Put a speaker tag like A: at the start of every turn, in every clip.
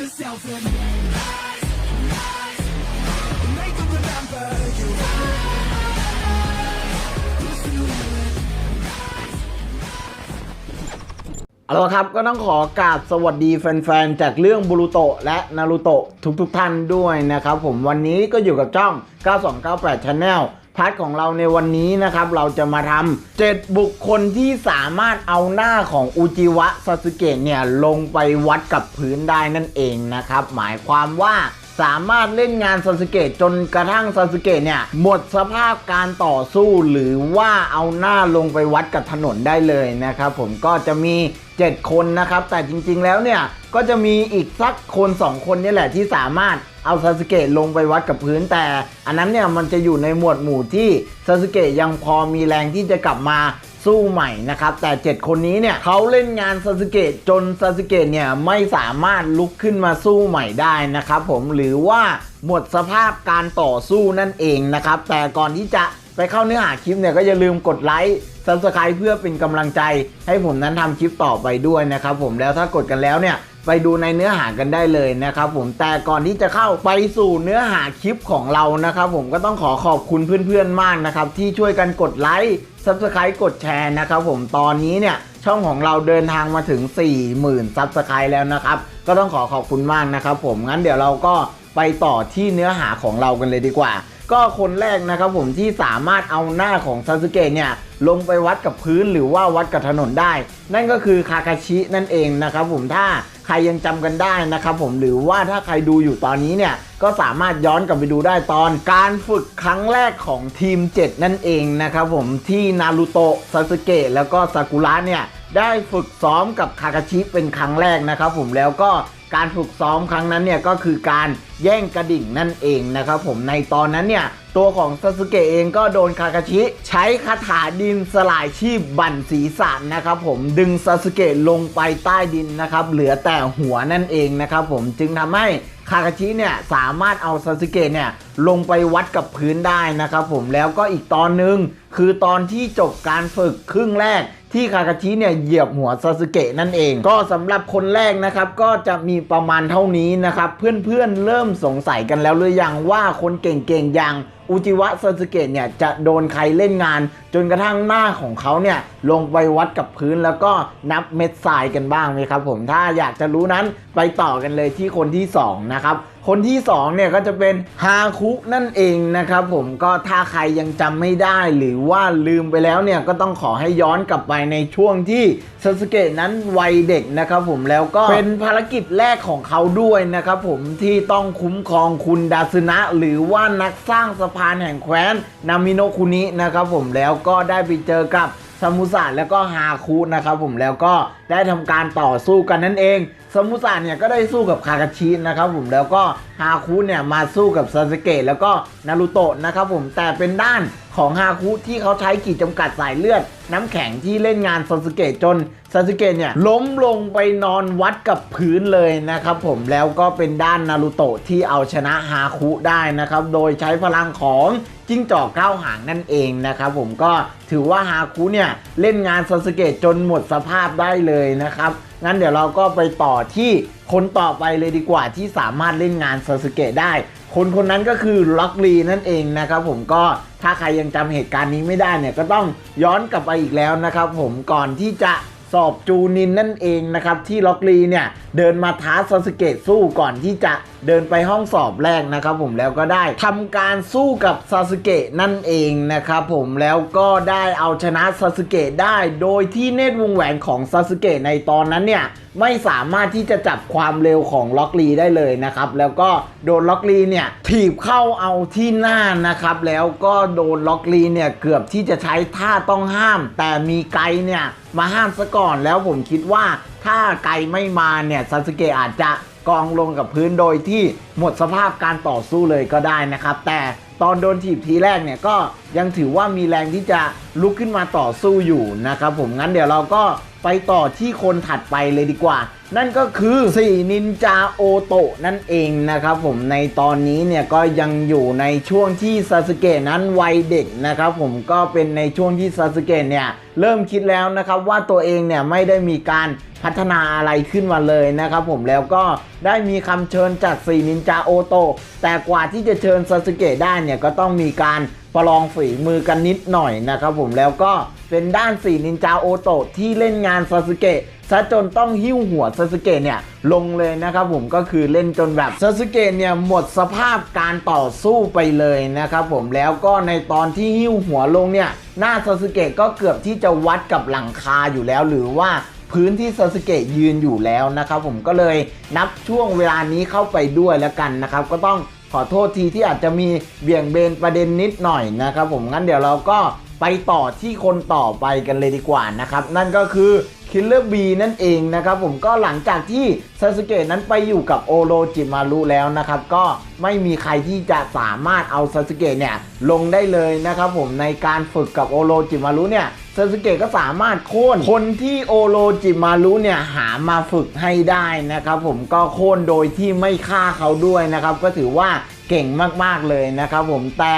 A: yourself and rise, rise, make them remember you rise, push through it.
B: เอาละครับก็ต้องขอกราบสวัสดีแฟนๆ จากเรื่องบูรุโตะและนารูโตะทุกๆท่านด้วยนะครับผมวันนี้ก็อยู่กับช่อง 9298 Channel พาร์ทของเราในวันนี้นะครับ เราจะมาทำ7บุคคลที่สามารถเอาหน้าของอุจิวะซาสึเกะเนี่ย ลงไปวัดกับพื้นได้นั่นเองนะครับ หมายความว่าสามารถเล่นงานซาสึเกะจนกระทั่งซาสึเกะเนี่ย หมดสภาพการต่อสู้หรือว่าเอาหน้าลงไปวัดกับถนนได้เลยนะครับ ผมก็จะมี 7 คนนะครับ แต่จริงๆแล้วเนี่ย ก็จะมีอีกสักคน 2 คนนี่แหละที่สามารถ เอาซาสึเกะลงไปวัดกับพื้นแต่ อันนั้นเนี่ยมันจะอยู่ในหมวดหมู่ที่ซาสึเกะยังพอมีแรงที่จะกลับมาสู้ใหม่นะครับ แต่ 7 คนนี้เนี่ยเขาเล่นงานซาสึเกะจนซาสึเกะเนี่ยไม่สามารถลุกขึ้นมาสู้ใหม่ได้นะครับผมหรือว่าหมดสภาพการต่อสู้นั่นเองนะครับ แต่ก่อนที่จะไปเข้าเนื้อหาคลิปเนี่ยก็อย่าลืมกดไลค์ซับสไคร b ์เพื่อเป็นกำลังใจให้ผมนั้นทำคลิปต่อไปด้วยนะครับผมแล้วถ้ากดกันแล้วเนี่ย ไปดูในเนื้อหากันได้เลยนะครับผมแต่ก่อนที่จะเข้าไปสู่เนื้อหาคลิปของเรานะครับผมก็ต้องขอขอบคุณเพื่อนๆมากนะครับที่ช่วยกันกดไลค์ซับสไคร b ์กดแชร์นะครับผมตอนนี้เนี่ยช่องของเราเดินทางมาถึง 40,000ซับสไคร b ์แล้วนะครับก็ต้องขอขอบคุณมากนะครับผมงั้นเดี๋ยวเราก็ไปต่อที่เนื้อหาของเรากันเลยดีกว่า ก็คนแรกนะครับผมที่สามารถเอาหน้าของซาสึเกะเนี่ยลงไปวัดกับพื้นหรือว่าวัดกับถนนได้ นั่นก็คือคาคาชินั่นเองนะครับผมถ้าใครยังจำกันได้นะครับผมหรือว่าถ้าใครดูอยู่ตอนนี้เนี่ยก็สามารถย้อนกลับไปดูได้ตอนการฝึกครั้งแรกของทีม 7 นั่นเองนะครับผมที่นารูโตะซาสึเกะแล้วก็ซากุระเนี่ยได้ฝึกซ้อมกับคาคาชิเป็นครั้งแรกนะครับผมแล้วก็ การฝึกซ้อมครั้งนั้นเนี่ยก็คือการแย่งกระดิ่งนั่นเองนะครับผมในตอนนั้นเนี่ยตัวของซาสึเกะเองก็โดนคาคาชิ ใช้คาถาดินสลายชีพบั่นศีรษะนะครับผมดึงซาสึเกะลงไปใต้ดินนะครับเหลือแต่หัวนั่นเองนะครับผมจึงทำให้คาคาชิเนี่ยสามารถเอาซาสึเกะเนี่ยลงไปวัดกับพื้นได้นะครับผมแล้วก็อีกตอนหนึ่งคือตอนที่จบการฝึกครึ่งแรกที่คาคาชิเนี่ยเหยียบหัวซาสึเกะนั่นเอง ก็สำหรับคนแรกนะครับก็จะมีประมาณเท่านี้นะครับ เพื่อนๆเริ่มสงสัยกันแล้วหรือยังว่าคนเก่งๆอย่างอุจิวะซาสึเกะเนี่ยจะโดนใครเล่นงาน จนกระทั่งหน้าของเขาเนี่ยลงไปวัดกับพื้นแล้วก็นับเม็ดทรายกันบ้างไหมครับผมถ้าอยากจะรู้นั้นไปต่อกันเลยที่คนที่สองนะครับ คนที่2เนี่ยก็จะเป็นฮาคุนั่นเองนะครับผมก็ถ้าใครยังจำไม่ได้หรือว่าลืมไปแล้วเนี่ยก็ต้องขอให้ย้อนกลับไปในช่วงที่ซาสึเกะนั้นวัยเด็กนะครับผมแล้วก็เป็นภารกิจแรกของเขาด้วยนะครับผมที่ต้องคุ้มครองคุณดาซึนะ หรือว่านักสร้างสะพานแห่งแคว้นนามิโนคุนินะครับผมแล้วก็ได้ไปเจอกับ ซามุสะแล้วก็ฮาคุนะครับผมแล้วก็ได้ทำการต่อสู้กันนั่นเองซามุสะเนี่ยก็ได้สู้กับคาคาชินะครับผมแล้วก็ฮาคุเนี่ยมาสู้กับซาสึเกะแล้วก็นารูโตะนะครับผมแต่เป็นด้าน ของฮาคุที่เขาใช้ขีดจำกัดสายเลือด น้ำแข็งที่เล่นงานซาสึเกะจนซาสึเกะเนี่ยล้มลงไปนอนวัดกับพื้นเลยนะครับผมแล้วก็เป็นด้านนารูโตะที่เอาชนะฮาคุได้นะครับ โดยใช้พลังของจิ้งจอกเก้าหางนั่นเองนะครับผมก็ถือว่าฮาคุเนี่ยเล่นงานซาสึเกะจนหมดสภาพได้เลยนะครับ งั้นเดี๋ยวเราก็ไปต่อที่คนต่อไปเลยดีกว่าที่สามารถเล่นงานซาสึเกะได้ คนคนนั้นก็คือล็อกลีนั่นเองนะครับผมก็ถ้าใครยังจำเหตุการณ์นี้ไม่ได้เนี่ยก็ต้องย้อนกลับไปอีกแล้วนะครับผมก่อนที่จะ สอบจูนินนั่นเองนะครับ ที่ล็อกลีเนี่ยเดินมาท้าซาสึเกะสู้ก่อนที่จะเดินไปห้องสอบแรกนะครับผมแล้วก็ได้ทำการสู้กับซาสึเกะนั่นเองนะครับผมแล้วก็ได้เอาชนะซาสึเกะได้โดยที่เนตรวงแหวนของซาสึเกะในตอนนั้นเนี่ยไม่สามารถที่จะจับความเร็วของล็อกลีได้เลยนะครับ แล้วก็โดนล็อกลีเนี่ยถีบเข้าเอาที่หน้านะครับ แล้วก็โดนล็อกลีเนี่ยเกือบที่จะใช้ท่าต้องห้าม แต่มีไกเนี่ย มาห้ามซะก่อนแล้วผมคิดว่าถ้าไกไม่มาเนี่ยซาสึเกะอาจจะกองลงกับพื้นโดยที่หมดสภาพการต่อสู้เลยก็ได้นะครับ แต่ตอนโดนถีบทีแรกเนี่ยก็ ยังถือว่ามีแรงที่จะลุกขึ้นมาต่อสู้อยู่นะครับผมงั้นเดี๋ยวเราก็ไปต่อที่คนถัดไปเลยดีกว่า นั่นก็คือ4นินจาโอโตะนั่นเองนะครับผมในตอนนี้เนี่ยก็ยังอยู่ในช่วงที่ซาสึเกะนั้นวัยเด็กนะครับผมก็เป็นในช่วงที่ซาสึเกะเนี่ยเริ่มคิดแล้วนะครับว่าตัวเองเนี่ยไม่ได้มีการพัฒนาอะไรขึ้นมาเลยนะครับผมแล้วก็ได้มีคำเชิญจาก4นินจาโอโตะแต่กว่าที่จะเชิญซาสึเกะได้เนี่ยก็ต้องมีการ ประลองฝีมือกันนิดหน่อยนะครับผมแล้วก็เป็นด้าน4นินจาโอโตะที่เล่นงานซาสึเกะซะจนต้องหิ้วหัวซาสึเกะเนี่ยลงเลยนะครับผมก็คือเล่นจนแบบซาสึเกะเนี่ยหมดสภาพการต่อสู้ไปเลยนะครับผมแล้วก็ในตอนที่หิ้วหัวลงเนี่ยหน้าซาสึเกะก็เกือบที่จะวัดกับหลังคาอยู่แล้ว หรือว่าพื้นที่ซาสึเกะยืนอยู่แล้วนะครับผมก็เลยนับช่วงเวลานี้เข้าไปด้วยแล้วกันนะครับ ก็ต้องขอโทษทีที่อาจจะมีเบี่ยงเบนประเด็นนิดหน่อยนะครับผมงั้นเดี๋ยวเราก็ ไปต่อที่คนต่อไปกันเลยดีกว่านะครับ นั่นก็คือคิลเลอร์บีนั่นเองนะครับผมก็หลังจากที่ซาสึเกะนั้นไปอยู่กับโอโรจิมารุแล้วนะครับ ก็ไม่มีใครที่จะสามารถเอาซาสึเกะเนี่ยลงได้เลยนะครับผมในการฝึกกับโอโรจิมารุเนี่ยซาสึเกะก็สามารถโค่นคนที่โอโรจิมารุเนี่ยหามาฝึกให้ได้นะครับผมก็โค่นโดยที่ไม่ฆ่าเขาด้วยนะครับ ก็ถือว่าเก่งมากๆเลยนะครับผมแต่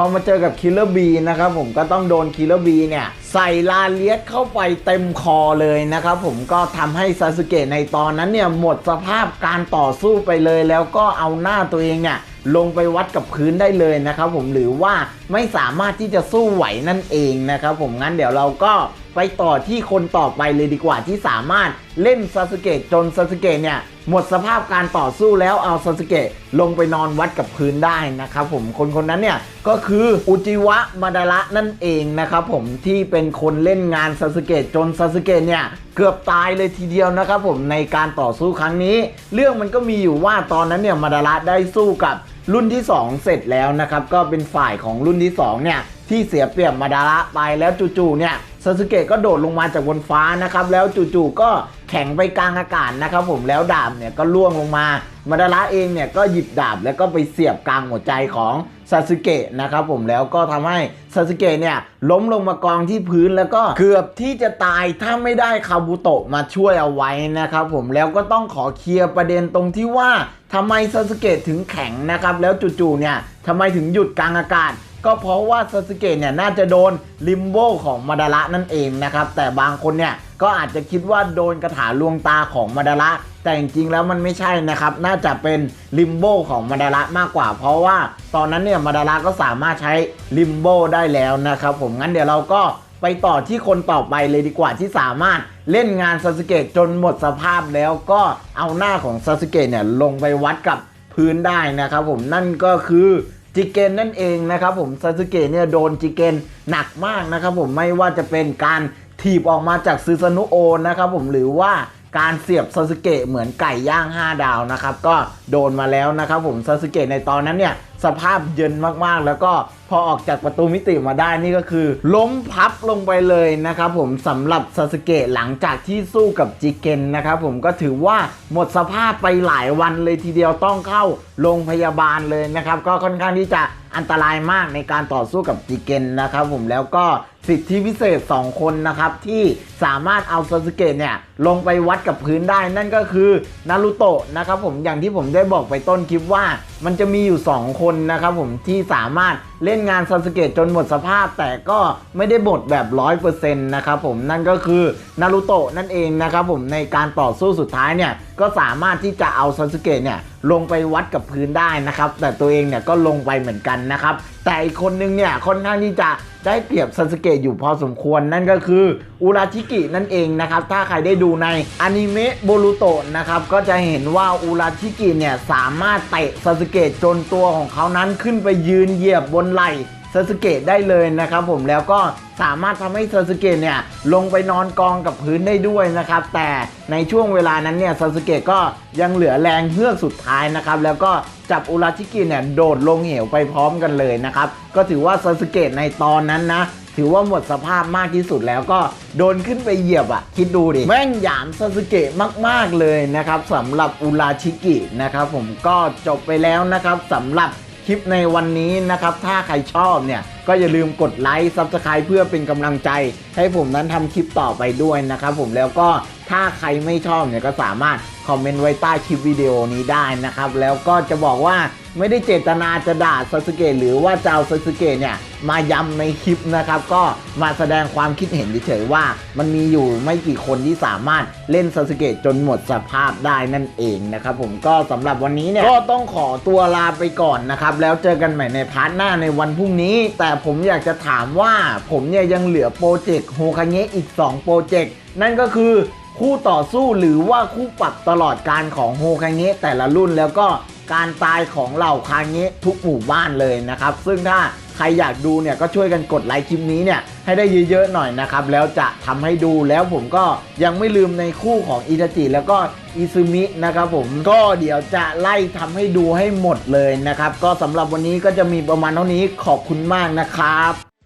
B: อมาเจอกับคิลเลอร์บีนะครับผมก็ต้องโดนคิลเลอร์บีเนี่ย ใส่ลาเลียสเข้าไปเต็มคอเลยนะครับผมก็ทำให้ซาสึเกะในตอนนั้นเนี่ยหมดสภาพการต่อสู้ไปเลย แล้วก็เอาหน้าตัวเองเนี่ยลงไปวัดกับพื้นได้เลยนะครับผมหรือว่าไม่สามารถที่จะสู้ไหวนั่นเองนะครับผมงั้นเดี๋ยวเราก็ ไปต่อที่คนต่อไปเลยดีกว่าที่สามารถเล่นซาสึเกะจนซาสึเกะเนี่ยหมดสภาพการต่อสู้แล้วเอาซาสึเกะลงไปนอนวัดกับพื้นได้นะครับผมคนคนนั้นเนี่ยก็คืออุจิวะมาดาระนั่นเองนะครับผมที่เป็นคนเล่นงานซาสึเกะจนซาสึเกะเนี่ยเกือบตายเลยทีเดียวนะครับผมในการต่อสู้ครั้งนี้ เรื่องมันก็มีอยู่ว่าตอนนั้นเนี่ยมาดาระได้สู้กับรุ่นที่ 2 เสร็จแล้วนะครับก็เป็นฝ่ายของรุ่นที่2เนี่ย ที่เสียเปรียบมาดาระไปแล้วจู่ๆเนี่ยซาสึเกะก็โดดลงมาจากบนฟ้านะครับแล้วจู่ๆก็แข็งไปกลางอากาศนะครับผมแล้วดาบเนี่ยก็ล่วงลงมา มาดาระเองเนี่ยก็หยิบดาบแล้วก็ไปเสียบกลางหัวใจของซาสึเกะนะครับผมแล้วก็ทำให้ซาสึเกะเนี่ยล้มลงมากองที่พื้นแล้วก็เกือบที่จะตายถ้าไม่ได้คาบุโตะมาช่วยเอาไว้นะครับผมแล้วก็ต้องขอเคลียร์ประเด็นตรงที่ว่าทำไมซาสึเกะถึงแข็งนะครับแล้วจู่ๆเนี่ยทำไมถึงหยุดกลางอากาศ ก็เพราะว่าซาสึเกะเนี่ยน่าจะโดนลิมโบของมาดาระนั่นเองนะครับ แต่บางคนเนี่ยก็อาจจะคิดว่าโดนกระถาลวงตาของมาดาระแต่จริงๆแล้วมันไม่ใช่นะครับ น่าจะเป็นลิมโบของมาดาระมากกว่า เพราะว่าตอนนั้นเนี่ยมาดาระก็สามารถใช้ลิมโบได้แล้วนะครับผมงั้นเดี๋ยวเราก็ไปต่อที่คนต่อไปเลยดีกว่าที่สามารถเล่นงานซาสึเกะจนหมดสภาพแล้วก็เอาหน้าของซาสึเกะเนี่ยลงไปวัดกับพื้นได้นะครับผมนั่นก็คือ จิเกนนั่นเองนะครับผมซาสึเกะเนี่ยโดนจิเกนหนักมากนะครับผมไม่ว่าจะเป็นการถีบออกมาจากซูซานุโอนะครับผมหรือว่า การเสียบซาสึเกะเหมือนไก่ย่าง 5 ดาวนะครับ ก็โดนมาแล้วนะครับผมซาสึเกะในตอนนั้นเนี่ย สภาพเย็นมากๆ แล้วก็พอออกจากประตูมิติมาได้นี่ก็คือ ล้มพับลงไปเลยนะครับผมสำหรับซาสึเกะหลังจากที่สู้กับจิเกนนะครับผมก็ถือว่าหมดสภาพไปหลายวันเลยทีเดียวต้องเข้าโรงพยาบาลเลยนะครับ ก็ค่อนข้างที่จะ อันตรายมากในการต่อสู้กับจิเกนนะครับผมแล้วก็สิทธิพิเศษ 2 คนนะครับ ที่สามารถเอาซาสึเกะเนี่ย ลงไปวัดกับพื้นได้นั่นก็คือนารูโตะนะครับผมอย่างที่ผมได้บอกไปต้นคลิปว่า มันจะมีอยู่ 2 คนนะครับผมที่สามารถเล่นงานซาสึเกะจนหมดสภาพ แต่ก็ไม่ได้หมดแบบ 100%นะครับผมนั่นก็คือนารูโตะนั่นเองนะครับผมในการต่อสู้สุดท้ายเนี่ย ก็สามารถที่จะเอาซาสเกะเนี่ยลงไปวัดกับพื้นได้นะครับ แต่ตัวเองเนี่ยก็ลงไปเหมือนกันนะครับ แต่อีกคนนึงเนี่ยค่อนข้างที่จะได้เปรียบซาสเกะอยู่พอสมควรนั่นก็คืออุราชิกินั่นเองนะครับ ถ้าใครได้ดูในอนิเมะโบรูโตะนะครับก็จะเห็นว่าอุราชิกิเนี่ยสามารถเตะซาสเกะจนตัวของเขานั้นขึ้นไปยืนเหยียบบนไหล่ ซาสึเกะได้เลยนะครับผมแล้วก็สามารถทำให้ซาสึเกะเนี่ยลงไปนอนกองกับพื้นได้ด้วยนะครับ แต่ในช่วงเวลานั้นเนี่ยซาสึเกะก็ยังเหลือแรงเฮือกสุดท้ายนะครับ แล้วก็จับอุราชิกิเนี่ยโดดลงเหวไปพร้อมกันเลยนะครับ ก็ถือว่าซาสึเกะในตอนนั้นนะถือว่าหมดสภาพมากที่สุดแล้วก็โดนขึ้นไปเหยียบอะ คิดดูดิ แม่งหยามซาสึเกะมาก ๆ เลยนะครับสำหรับอุราชิกินะครับผมก็จบไปแล้วนะครับสำหรับ ลิปในวันนี้นะครับ ถ้าใครชอบเนี่ย ก็อย่าลืมกดไลค์ซับสไคร b e เพื่อเป็นกำลังใจ ให้ผมนั้นทำคลิปต่อไปด้วยนะครับผมแล้วก็ถ้าใครไม่ชอบเนี่ยก็สามารถคอมเมนต์ไว้ใต้คลิปวิดีโอนี้ได้นะครับ แล้วก็จะบอกว่าไม่ได้เจตนาจะด่าซาสึเกะหรือว่าจะเอาซาสึเกะเนี่ยมาย้ำในคลิปนะครับ ก็มาแสดงความคิดเห็นเฉยๆว่า มันมีอยู่ไม่กี่คนที่สามารถเล่นซาสึเกะจนหมดสภาพได้นั่นเองนะครับผมก็สำหรับวันนี้เนี่ยก็ต้องขอตัวลาไปก่อนนะครับ แล้วเจอกันใหม่ในพาร์ทหน้าในวันพรุ่งนี้แต่ผมอยากจะถามว่าผมเนี่ยยังเหลือโปรเจกต์โฮคาเงะอีก 2 โปรเจกต์ นั่นก็คือคู่ต่อสู้หรือว่าคู่ปรับตลอดการของโฮคาเงะแต่ละรุ่นแล้วก็การตายของเหล่าคาเงะทุกหมู่บ้านเลยนะครับ ซึ่งถ้า ใครอยากดูเนี่ยก็ช่วยกันกดไลค์คลิปนี้เนี่ยให้ได้เยอะๆหน่อยนะครับ แล้วจะทำให้ดูแล้วผมก็ยังไม่ลืมในคู่ของอิตาจิแล้วก็อิซึมินะครับผมก็เดี๋ยวจะไล่ทำให้ดูให้หมดเลยนะครับ ก็สำหรับวันนี้ก็จะมีประมาณเท่านี้ขอบคุณมากนะครับ